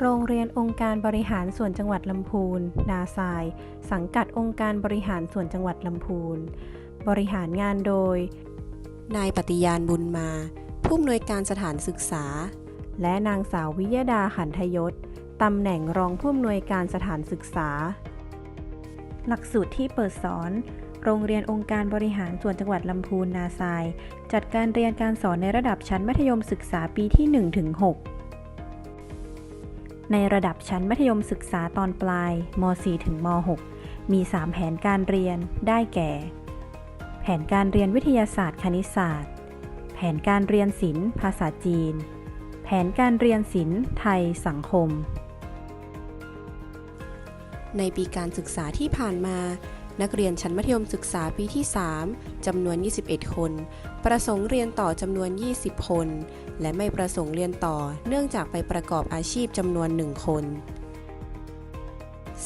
โรงเรียนองค์การบริหารส่วนจังหวัดลำพูน นาซาย สังกัดองค์การบริหารส่วนจังหวัดลำพูน บริหารงานโดย นายปฏิญาณบุญมา ผู้อำนวยการสถานศึกษา และนางสาววิยดาหันทยศ ตำแหน่งรองผู้อำนวยการสถานศึกษา หลักสูตรที่เปิดสอน โรงเรียนองค์การบริหารส่วนจังหวัดลำพูนนาซาย จัดการเรียนการสอนในระดับชั้นมัธยมศึกษาปีที่1ถึง6 ในระดับชั้นมัธยมศึกษาตอนปลายม .4 ถึงม .6 มี 3 แผนการเรียนได้แก่ แผนการเรียนวิทยาศาสตร์คณิตศาสตร์ แผนการเรียนศิลป์ภาษาจีน แผนการเรียนศิลป์ไทยสังคม ในปีการศึกษาที่ผ่านมา นักเรียนชั้นมัธยมศึกษาปีที่ 3 จำนวน 21 คน ประสงค์เรียนต่อจำนวน 20 คน และไม่ประสงค์เรียนต่อ เนื่องจากไปประกอบอาชีพจำนวน 1 คน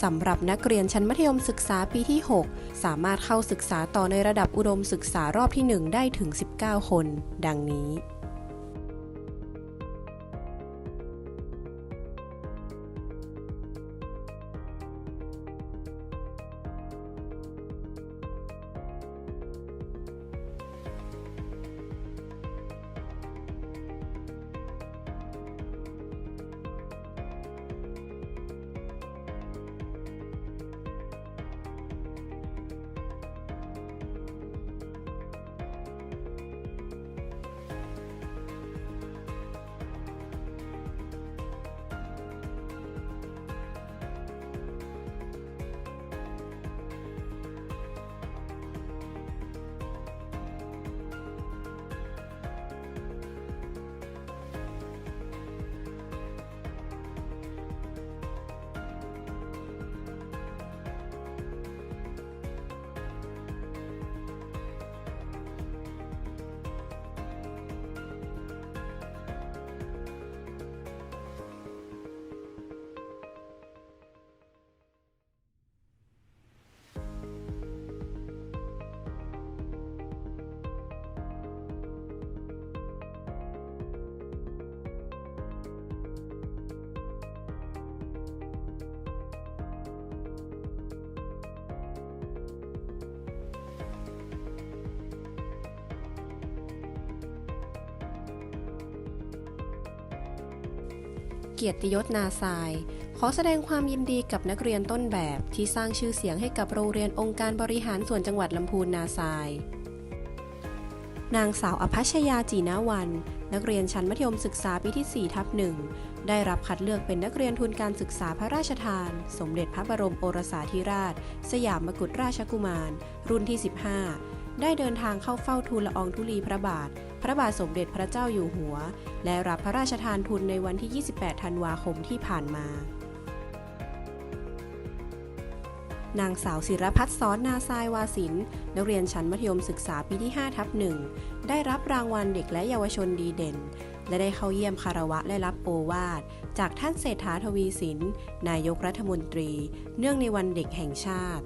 สำหรับนักเรียนชั้นมัธยมศึกษาปีที่ 6 สามารถเข้าศึกษาต่อในระดับอุดมศึกษารอบที่ 1 ได้ถึง 19 คน ดังนี้ เกียรติยศนาซาย ขอแสดงความยินดีกับนักเรียนต้นแบบที่สร้างชื่อเสียงให้กับโรงเรียนองค์การบริหารส่วนจังหวัดลำพูนนาซาย นางสาวอภัชยาจีนาวัน นักเรียนชั้นมัธยมศึกษาปีที่ 4 ทับหนึ่งได้รับคัดเลือกเป็นนักเรียนทุนการศึกษาพระราชทาน สมเด็จพระบรมโอรสาธิราช สยามกุฎราชกุมาร รุ่นที่ 15 ได้เดินทางเข้าเฝ้าทูลละอองธุลีพระบาท พระบาทสมเด็จพระเจ้าอยู่หัว และรับพระราชทานทุนในวันที่ 28 ธันวาคมที่ผ่านมา นางสาวศิรพัฒน์ซอนนาซายวาสินนักเรียนชั้นมัธยมศึกษาปีที่ 5 ทับหนึ่งได้รับรางวัลเด็กและเยาวชนดีเด่น และได้เข้าเยี่ยมคารวะและรับโอวาท จากท่านเศรษฐาทวีสิน นายกรัฐมนตรี เนื่องในวันเด็กแห่งชาติ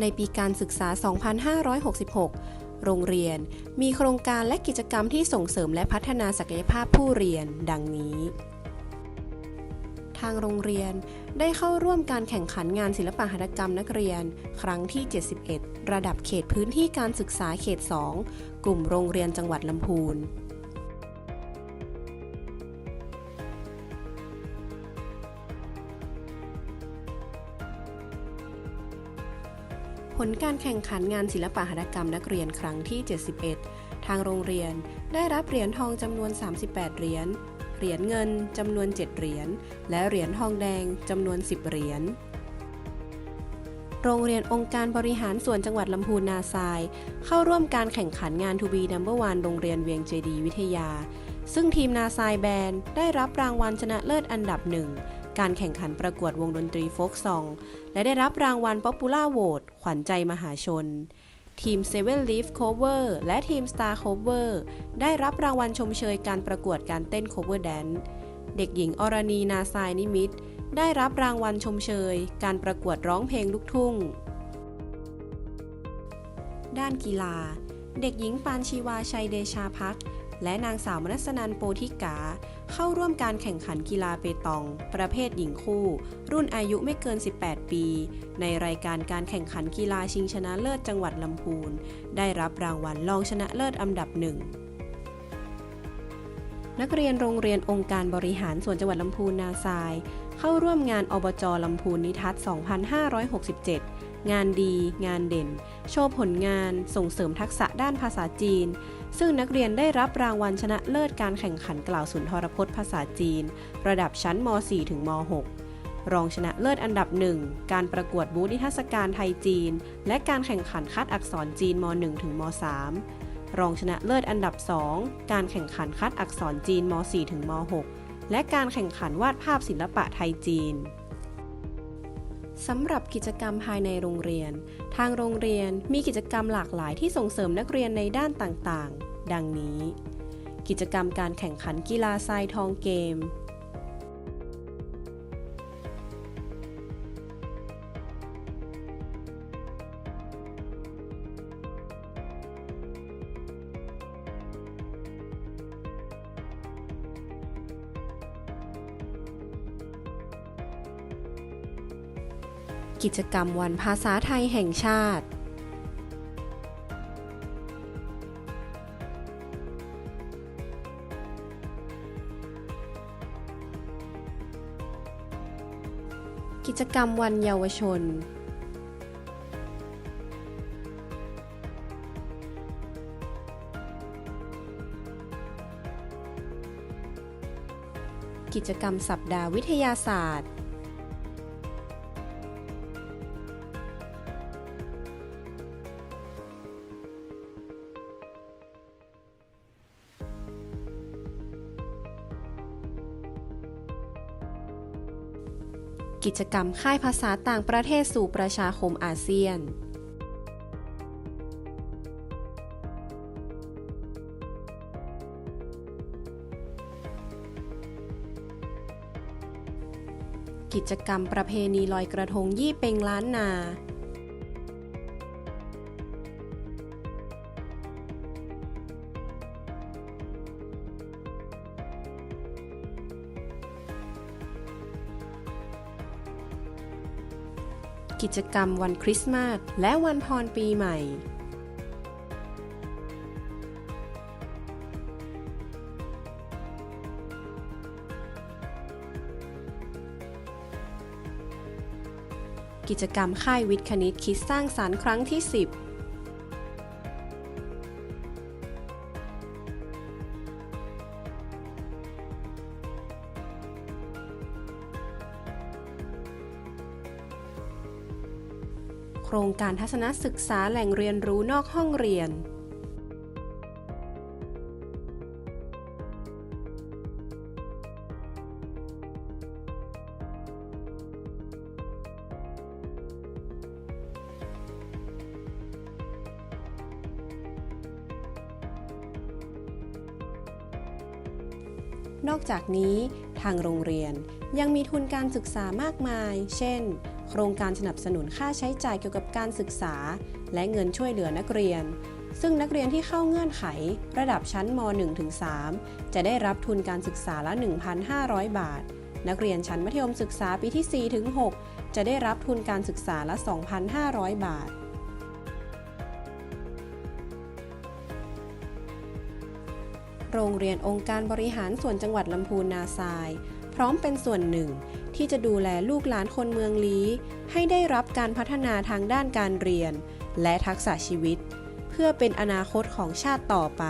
ในปีการศึกษา 2566 โรงเรียนมีโครงการและกิจกรรมที่ส่งเสริมและพัฒนาศักยภาพผู้เรียน ดังนี้ ทางโรงเรียนได้เข้าร่วมการแข่งขันงานศิลปหัตถกรรมนักเรียน ครั้งที่ 71 ระดับเขตพื้นที่การศึกษาเขต 2 กลุ่มโรงเรียนจังหวัดลำพูน ผลการแข่งขันงานศิลปะหัตถกรรมนักเรียนครั้งที่ 71 ทางโรงเรียนได้รับเหรียญทองจำนวน 38 เหรียญ เหรียญเงินจำนวน 7 เหรียญ และเหรียญทองแดงจำนวน 10 เหรียญ โรงเรียนองค์การบริหารส่วนจังหวัดลำพูนนาซาย เข้าร่วมการแข่งขันงานทูบีนัมเบอร์วันโรงเรียนเวียงเจดีวิทยา ซึ่งทีมนาซายแบนได้รับรางวัลชนะเลิศอันดับหนึ่ง การแข่งขันประกวดวงดนตรีโฟกซอง และได้รับรางวัล Popular Vote ขวัญใจมหาชน ทีม Seven Leaf Cover และทีม Star Cover ได้รับรางวัลชมเชยการประกวดการเต้น Cover Dance เด็กหญิงอรณีนาซายนิมิต ได้รับรางวัลชมเชย การประกวดร้องเพลงลูกทุ่ง ด้านกีฬา เด็กหญิงปานชีวาชัยเดชาพัก และนางสาวมนัสนันโปธิกา เข้าร่วมการแข่งขันกีฬาเปตอง ประเภทหญิงคู่ รุ่นอายุไม่เกิน 18 ปี ในรายการการแข่งขันกีฬาชิงชนะเลิศจังหวัดลำพูน ได้รับรางวัลรองชนะเลิศอันดับหนึ่งนักเรียนโรงเรียนองค์การบริหารส่วนจังหวัดลำพูนนาทราย เข้าร่วมงานอบจลำพูนนิทัศน์ 2567 งานดี งานเด่น โชว์ผลงาน ส่งเสริมทักษะด้านภาษาจีน ซึ่งนักเรียนได้รับรางวัลชนะเลิศการแข่งขันกล่าวสุนทรพจน์ภาษาจีน ระดับชั้นม .4 ถึงม .6 รองชนะเลิศอันดับหนึ่งการประกวดบูธนิทรรศการไทยจีน และการแข่งขันคัดอักษรจีนม .1 ถึงม .3 รองชนะเลิศอันดับ 2 การแข่งขันคัดอักษรจีนม .4 ถึงม .6 และการแข่งขันวาดภาพศิลปะไทยจีน สำหรับกิจกรรมภายในโรงเรียน ทางโรงเรียนมีกิจกรรมหลากหลายที่ส่งเสริมนักเรียนในด้านต่างๆ ดังนี้ กิจกรรมการแข่งขันกีฬาทรายทองเกม กิจกรรมวันภาษาไทยแห่งชาติ กิจกรรมวันเยาวชนกิจกรรมสัปดาห์วิทยาศาสตร์ กิจกรรมค่ายภาษาต่างประเทศสู่ประชาคมอาเซียน กิจกรรมประเพณีลอยกระทงยี่เป็งล้านนา กิจกรรมวันคริสต์มาสและวันพรปีใหม่ กิจกรรมค่ายวิทย์คณิตคิดสร้างสารรค์ครั้งที่ 10 รงการทัศนศึกษาแหล่งเรียนรู้นอกห้องเรียน นอกจากนี้ทางโรงเรียนยังมีทุนการศึกษามากมาย เช่น โครงการสนับสนุนค่าใช้จ่ายเกี่ยวกับการศึกษา และเงินช่วยเหลือนักเรียน ซึ่งนักเรียนที่เข้าเงื่อนไข ระดับชั้นม .1-3 จะได้รับทุนการศึกษาละ 1,500 บาท นักเรียนชั้นมัธยมศึกษาปีที่4-6จะได้รับทุนการศึกษาละ 2,500 บาทโรงเรียนองค์การบริหารส่วนจังหวัดลำพูนนาทราย พร้อมเป็นส่วนหนึ่ง ที่จะดูแลลูกหลานคนเมืองลี้ ให้ได้รับการพัฒนาทางด้านการเรียน และทักษะชีวิต เพื่อเป็นอนาคตของชาติต่อไป